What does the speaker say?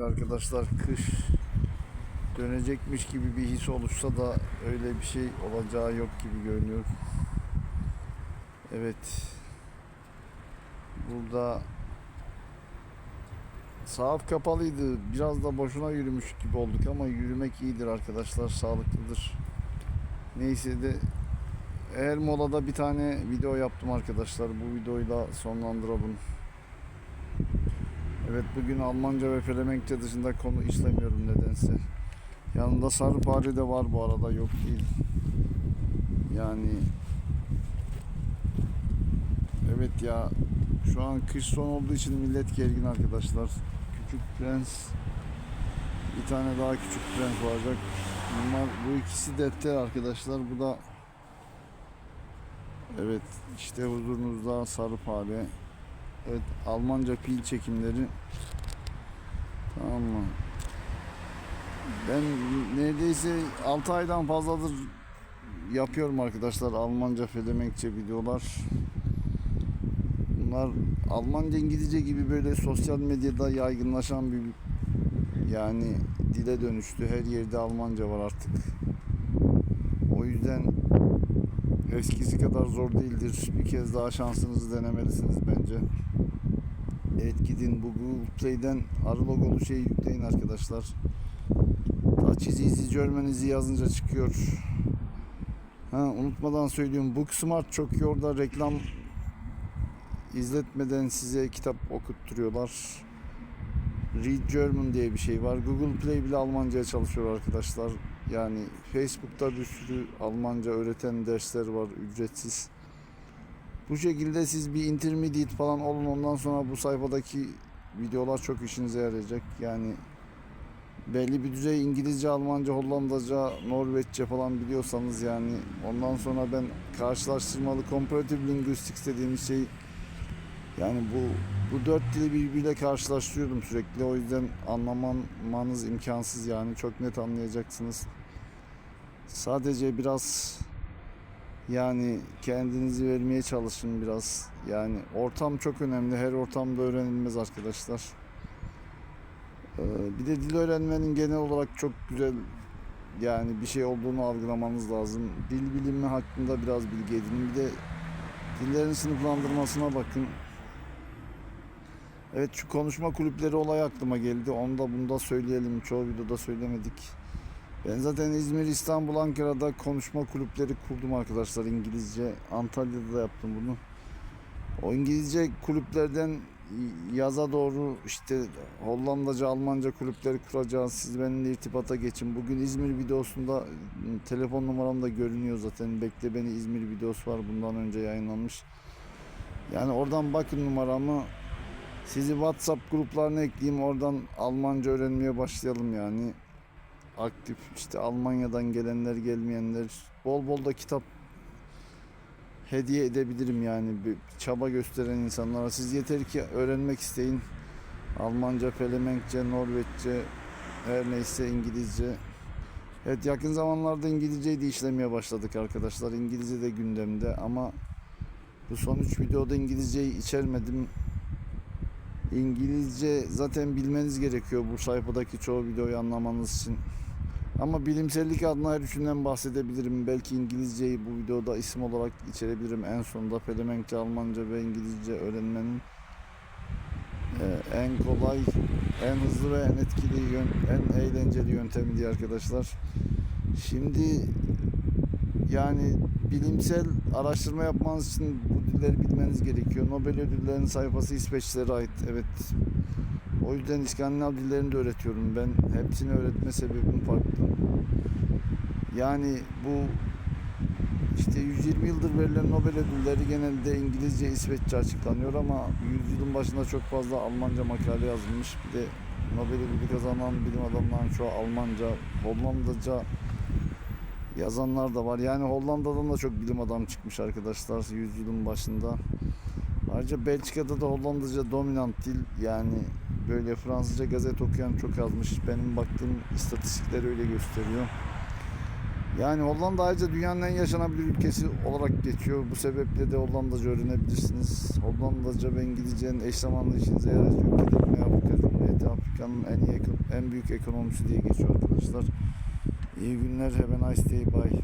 Arkadaşlar kış dönecekmiş gibi bir his oluşsa da öyle bir şey olacağı yok gibi görünüyor. Evet. Burada saat kapalıydı. Biraz da boşuna yürümüş gibi olduk ama yürümek iyidir arkadaşlar. Sağlıklıdır. Neyse de her molada bir tane video yaptım arkadaşlar. Bu videoyu da sonlandıralım. Evet bugün Almanca ve Felemenkçe dışında konu işlemiyorum nedense. Yanında Sarıpari de var bu arada yok değil. Yani Evet ya şu an kış son olduğu için millet gergin arkadaşlar. Küçük Prens bir tane daha Küçük Prens olacak. Bunlar bu ikisi defter arkadaşlar. Bu da Evet işte huzurunuzda Sarıpari. Evet Almanca pil çekimleri. Tamam mı? Ben neredeyse 6 aydan fazladır yapıyorum arkadaşlar Almanca Felemenkçe videolar. Bunlar Almanca İngilizce gibi böyle sosyal medyada yaygınlaşan bir yani dile dönüştü. Her yerde Almanca var artık. O yüzden eskisi kadar zor değildir. Bir kez daha şansınızı denemelisiniz bence. Evet gidin bu Google Play'den arı logolu şeyi yükleyin arkadaşlar. Touch is easy Germany'zi yazınca çıkıyor. Ha, unutmadan söylüyorum. Booksmart çok iyi orada reklam izletmeden size kitap okutturuyorlar. Read German diye bir şey var. Google Play bile Almanca'ya çalışıyor arkadaşlar. Yani Facebook'ta bir sürü Almanca öğreten dersler var ücretsiz. Bu şekilde siz bir intermediate falan olun ondan sonra bu sayfadaki videolar çok işinize yarayacak. Yani belli bir düzey İngilizce, Almanca, Hollandaca, Norveççe falan biliyorsanız yani ondan sonra ben karşılaştırmalı comparative linguistics dediğimiz şey yani bu bu dört dili birbiriyle karşılaştırıyordum sürekli. O yüzden anlamanız imkansız yani. Çok net anlayacaksınız. Sadece biraz yani kendinizi vermeye çalışın biraz. Yani ortam çok önemli. Her ortamda öğrenilmez arkadaşlar. Ee, bir de dil öğrenmenin genel olarak çok güzel yani bir şey olduğunu algılamanız lazım. Dil bilimi hakkında biraz bilgi edinin. Bir de dillerin sınıflandırmasına bakın. Evet şu konuşma kulüpleri olayı aklıma geldi. Onu da bunda söyleyelim. Çoğu videoda söylemedik. Ben zaten İzmir, İstanbul, Ankara'da konuşma kulüpleri kurdum arkadaşlar İngilizce. Antalya'da da yaptım bunu. O İngilizce kulüplerden yaza doğru işte Hollandaca, Almanca kulüpleri kuracağız. Siz benimle irtibata geçin. Bugün İzmir videosunda telefon numaram da görünüyor zaten. Bekle beni İzmir videosu var bundan önce yayınlanmış. Yani oradan bakın numaramı. Sizi WhatsApp gruplarına ekleyeyim. Oradan Almanca öğrenmeye başlayalım yani. Aktif işte Almanya'dan gelenler gelmeyenler bol bol da kitap hediye edebilirim yani bir çaba gösteren insanlara. Siz yeter ki öğrenmek isteyin. Almanca, Felemenkçe, Norveççe, her neyse İngilizce. Evet yakın zamanlarda İngilizceyi de işlemeye başladık arkadaşlar. İngilizce de gündemde ama bu son 3 videoda İngilizceyi içermedim. İngilizce zaten bilmeniz gerekiyor bu sayfadaki çoğu videoyu anlamanız için. Ama bilimsellik adına her üçünden bahsedebilirim. Belki İngilizceyi bu videoda isim olarak içerebilirim. En sonunda Felemenkçe, Almanca ve İngilizce öğrenmenin e, en kolay, en hızlı ve en etkili, en eğlenceli yöntemi diye arkadaşlar. Şimdi yani bilimsel araştırma yapmanız için bu dilleri bilmeniz gerekiyor. Nobel ödüllerinin sayfası İsveçlere ait. Evet. O yüzden İskandinav dillerini de öğretiyorum ben. Hepsini öğretme sebebim farklı. Yani bu işte 120 yıldır verilen Nobel ödülleri genelde İngilizce, İsveççe açıklanıyor ama yüzyılın başında çok fazla Almanca makale yazılmış. Bir de Nobel ödülü kazanan bilim adamlarının çoğu Almanca, Hollandaca yazanlar da var. Yani Hollanda'dan da çok bilim adam çıkmış arkadaşlar yüzyılın başında. Ayrıca Belçika'da da Hollandaca dominant dil yani böyle Fransızca gazete okuyan çok azmış. Benim baktığım istatistikler öyle gösteriyor. Yani Hollanda ayrıca dünyanın en yaşanabilir ülkesi olarak geçiyor. Bu sebeple de Hollandaca öğrenebilirsiniz. Hollandaca ve İngilizcenin eş zamanlı işinize yarayacak ülkeler Güney Afrika Cumhuriyeti, Afrika'nın en iyi en büyük ekonomisi diye geçiyor arkadaşlar. İyi günler. Have a nice day. Bye.